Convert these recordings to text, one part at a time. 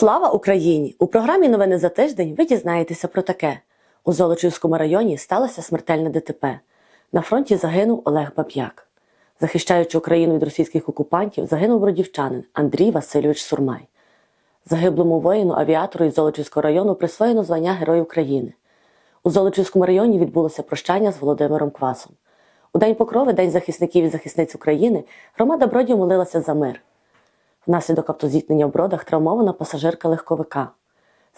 Слава Україні! У програмі Новини за тиждень ви дізнаєтеся про таке. У Золочівському районі сталося смертельне ДТП. На фронті загинув Олег Баб'як. Захищаючи Україну від російських окупантів, загинув бродівчанин Андрій Васильович Сурмай. Загиблому воїну авіатору із Золочівського району присвоєно звання Герой України. У Золочівському районі відбулося прощання з Володимиром Квасом. У День Покрови, День захисників і захисниць України, громада Бродів молилася за мир. Внаслідок автозіткнення в бродах травмована пасажирка легковика.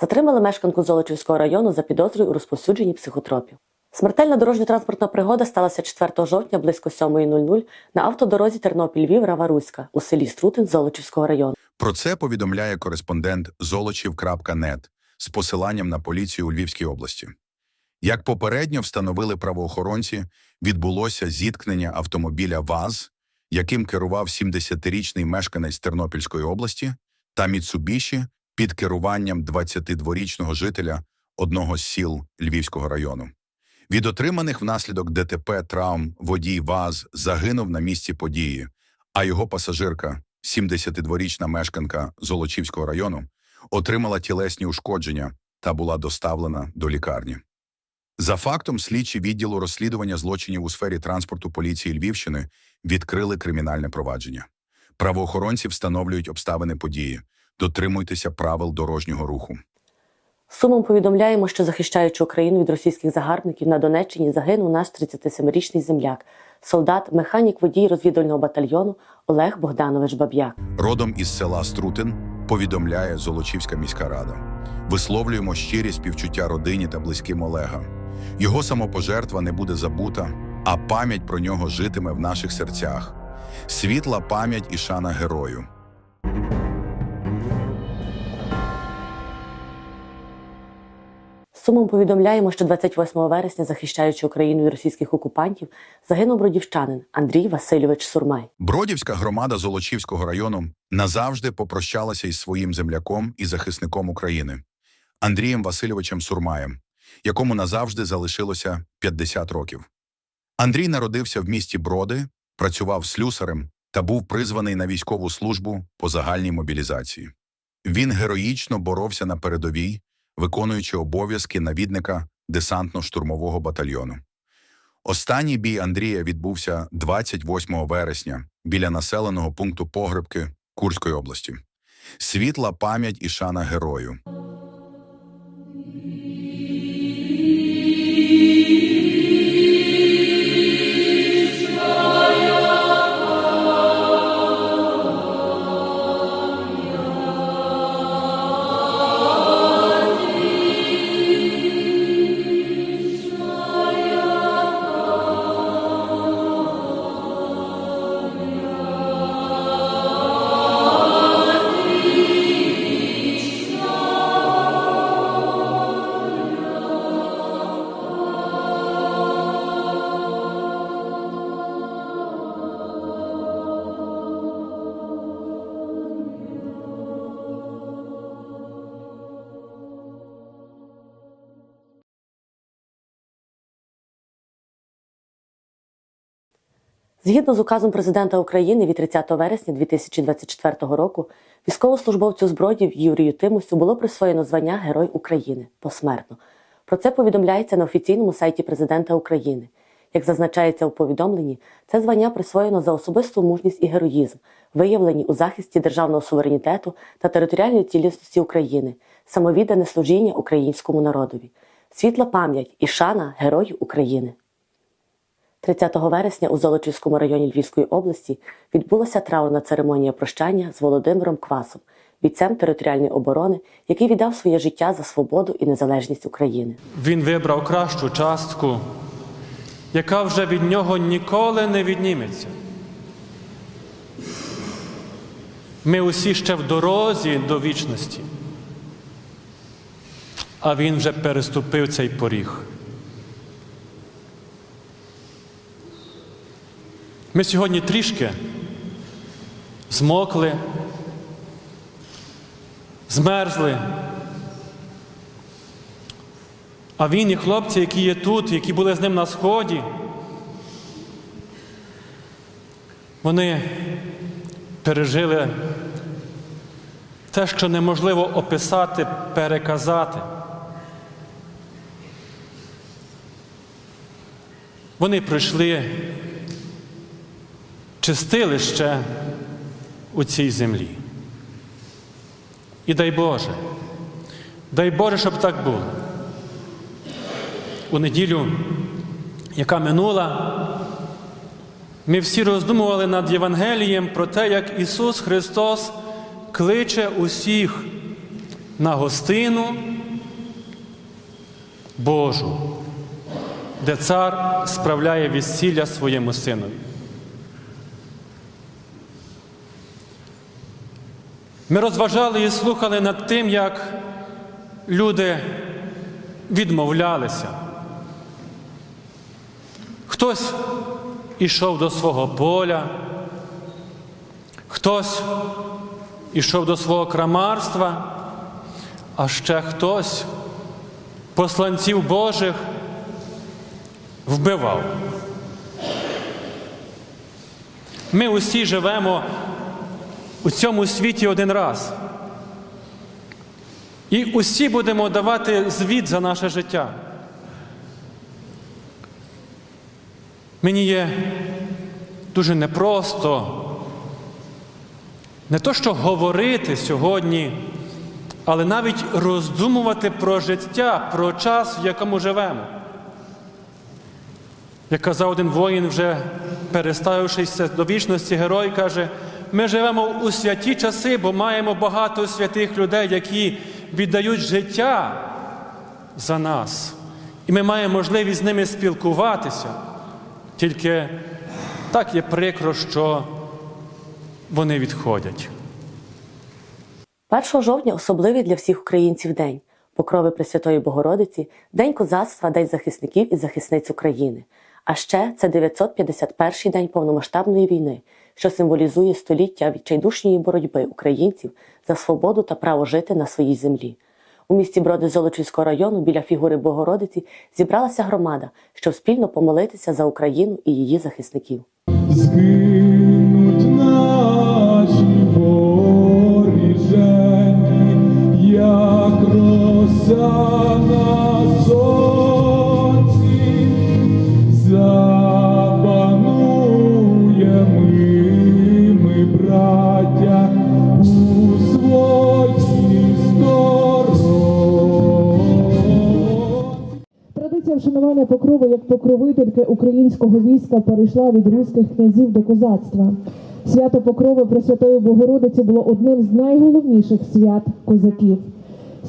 Затримали мешканку Золочівського району за підозрою у розповсюдженні психотропів. Смертельна дорожньо-транспортна пригода сталася 4 жовтня близько 7.00 на автодорозі Тернопіль-Львів Рава-Руська у селі Струтин Золочівського району. Про це повідомляє кореспондент золочів.нет з посиланням на поліцію у Львівській області. Як попередньо встановили правоохоронці, відбулося зіткнення автомобіля ВАЗ, яким керував 70-річний мешканець Тернопільської області, та Міцубіші під керуванням 22-річного жителя одного з сіл Львівського району. Від отриманих внаслідок ДТП травм водій ВАЗ загинув на місці події, а його пасажирка, 72-річна мешканка Золочівського району, отримала тілесні ушкодження та була доставлена до лікарні. За фактом, слідчі відділу розслідування злочинів у сфері транспорту поліції Львівщини відкрили кримінальне провадження. Правоохоронці встановлюють обставини події. Дотримуйтеся правил дорожнього руху. Сумом повідомляємо, що захищаючи Україну від російських загарбників на Донеччині загинув наш 37-річний земляк, солдат, механік водій розвідувального батальйону Олег Богданович Баб'як. Родом із села Струтин повідомляє Золочівська міська рада. Висловлюємо щирі співчуття родині та близьким Олега. Його самопожертва не буде забута, а пам'ять про нього житиме в наших серцях. Світла пам'ять і шана герою. Сумом повідомляємо, що 28 вересня, захищаючи Україну від російських окупантів, загинув бродівчанин Андрій Васильович Сурмай. Бродівська громада Золочівського району назавжди попрощалася із своїм земляком і захисником України Андрієм Васильовичем Сурмаєм, якому назавжди залишилося 50 років. Андрій народився в місті Броди, працював слюсарем та був призваний на військову службу по загальній мобілізації. Він героїчно боровся на передовій, виконуючи обов'язки навідника десантно-штурмового батальйону. Останній бій Андрія відбувся 28 вересня біля населеного пункту Погребки Курської області. Світла пам'ять і шана герою. Згідно з указом президента України від 30 вересня 2024 року, військовослужбовцю збродів Юрію Тимусю було присвоєно звання Герой України посмертно. Про це повідомляється на офіційному сайті президента України. Як зазначається у повідомленні, це звання присвоєно за особисту мужність і героїзм, виявлені у захисті державного суверенітету та територіальної цілісності України, самовіддане служіння українському народові, світла пам'ять і шана Герою України. 30 вересня у Золочівському районі Львівської області відбулася траурна церемонія прощання з Володимиром Квасом, бійцем територіальної оборони, який віддав своє життя за свободу і незалежність України. Він вибрав кращу частку, яка вже від нього ніколи не відніметься. Ми усі ще в дорозі до вічності, а він вже переступив цей поріг. Ми сьогодні трішки змокли, змерзли. А він і хлопці, які є тут, які були з ним на сході, вони пережили те, що неможливо описати, переказати. Вони пройшли чистилище у цій землі. І дай Боже, дай Боже, щоб так було. У неділю, яка минула, ми всі роздумували над Євангелієм про те, як Ісус Христос кличе усіх на гостину Божу, де цар справляє весілля своєму синові. Ми розважали і слухали над тим, як люди відмовлялися. Хтось ішов до свого поля, хтось ішов до свого крамарства, а ще хтось посланців Божих вбивав. Ми усі живемо у цьому світі один раз. І усі будемо давати звіт за наше життя. Мені є дуже непросто не то, що говорити сьогодні, але навіть роздумувати про життя, про час, в якому живемо. Як казав один воїн, вже переставившись до вічності, герой каже: ми живемо у святі часи, бо маємо багато святих людей, які віддають життя за нас. І ми маємо можливість з ними спілкуватися. Тільки так є прикро, що вони відходять. 1 жовтня особливий для всіх українців день покрови Пресвятої Богородиці, День козацтва, День захисників і захисниць України. А ще це 951-й день повномасштабної війни, що символізує століття відчайдушньої боротьби українців за свободу та право жити на своїй землі. У місті Броди Золочівського району біля фігури Богородиці зібралася громада, щоб спільно помолитися за Україну і її захисників. Як роса Вшанування покрови як покровительки українського війська перейшла від руських князів до козацтва. Свято Покрови Пресвятої Богородиці було одним з найголовніших свят козаків,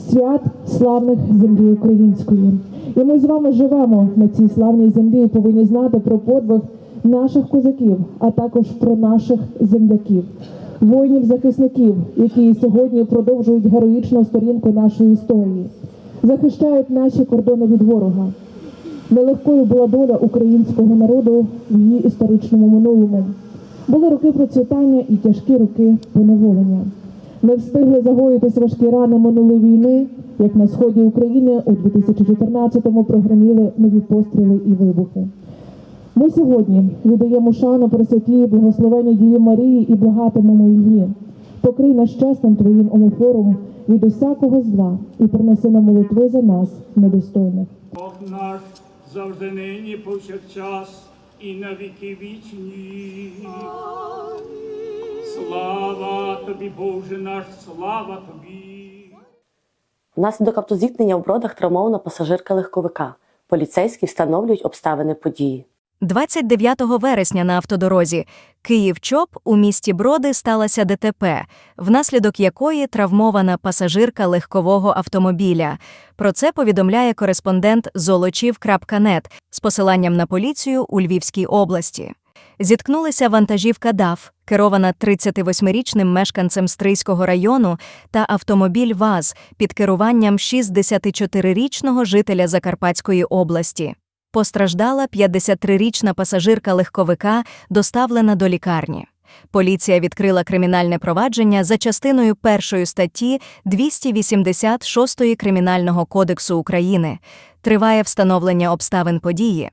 свят славних землі української. І ми з вами живемо на цій славній землі і повинні знати про подвиг наших козаків, а також про наших земляків, воїнів-захисників, які сьогодні продовжують героїчну сторінку нашої історії захищають наші кордони від ворога. Нелегкою була доля українського народу в її історичному минулому. Були роки процвітання і тяжкі роки поневолення. Не встигли загоїтись важкі рани минулої війни, як на сході України у 2014-му прогреміли нові постріли і вибухи. Ми сьогодні віддаємо шану Пресвятій благословенній Дії Марії і благатимемо її. Покрий нас чесним твоїм омофором від усякого зла і принеси на молитви за нас, недостойних. Бог наш завжди нині повсякчас і на віки вічні. Слава тобі, Боже наш, слава тобі. Внаслідок автозіткнення в бродах травмована пасажирка легковика. Поліцейські встановлюють обставини події. 29 вересня на автодорозі Київ-Чоп у місті Броди сталося ДТП, внаслідок якої травмована пасажирка легкового автомобіля. Про це повідомляє кореспондент золочів.нет з посиланням на поліцію у Львівській області. Зіткнулися вантажівка ДАФ, керована 38-річним мешканцем Стрийського району, та автомобіль ВАЗ під керуванням 64-річного жителя Закарпатської області. Постраждала 53-річна пасажирка легковика, доставлена до лікарні. Поліція відкрила кримінальне провадження за частиною першої статті 286 Кримінального кодексу України. Триває встановлення обставин події.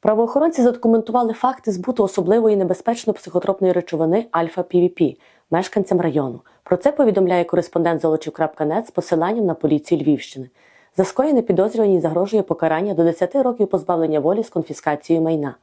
Правоохоронці задокументували факти збуту особливої небезпечно психотропної речовини альфа-півіпі мешканцям району. Про це повідомляє кореспондент Золочів.нет з посиланням на поліцію Львівщини. За скоєне підозрюваній загрожує покарання до 10 років позбавлення волі з конфіскацією майна.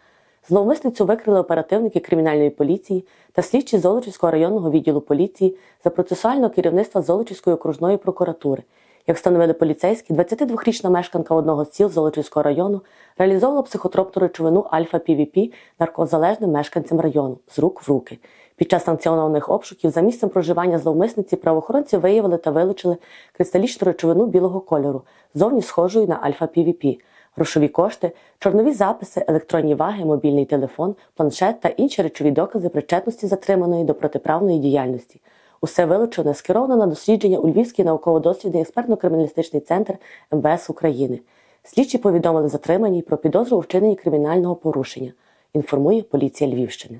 Зловмисницю викрили оперативники кримінальної поліції та слідчі Золочівського районного відділу поліції за процесуального керівництва Золочівської окружної прокуратури. Як встановили поліцейські, 22-річна мешканка одного з сіл Золочівського району реалізовувала психотропну речовину альфа-півіпі наркозалежним мешканцям району з рук в руки. Під час санкціонованих обшуків за місцем проживання зловмисниці правоохоронці виявили та вилучили кристалічну речовину білого кольору, зовні схожою на альфа-півіпі, грошові кошти, чорнові записи, електронні ваги, мобільний телефон, планшет та інші речові докази причетності затриманої до протиправної діяльності. Усе вилучене скеровано на дослідження у Львівський науково-дослідний експертно-криміналістичний центр МВС України. Слідчі повідомили затриманій про підозру у вчиненні кримінального порушення. Інформує поліція Львівщини.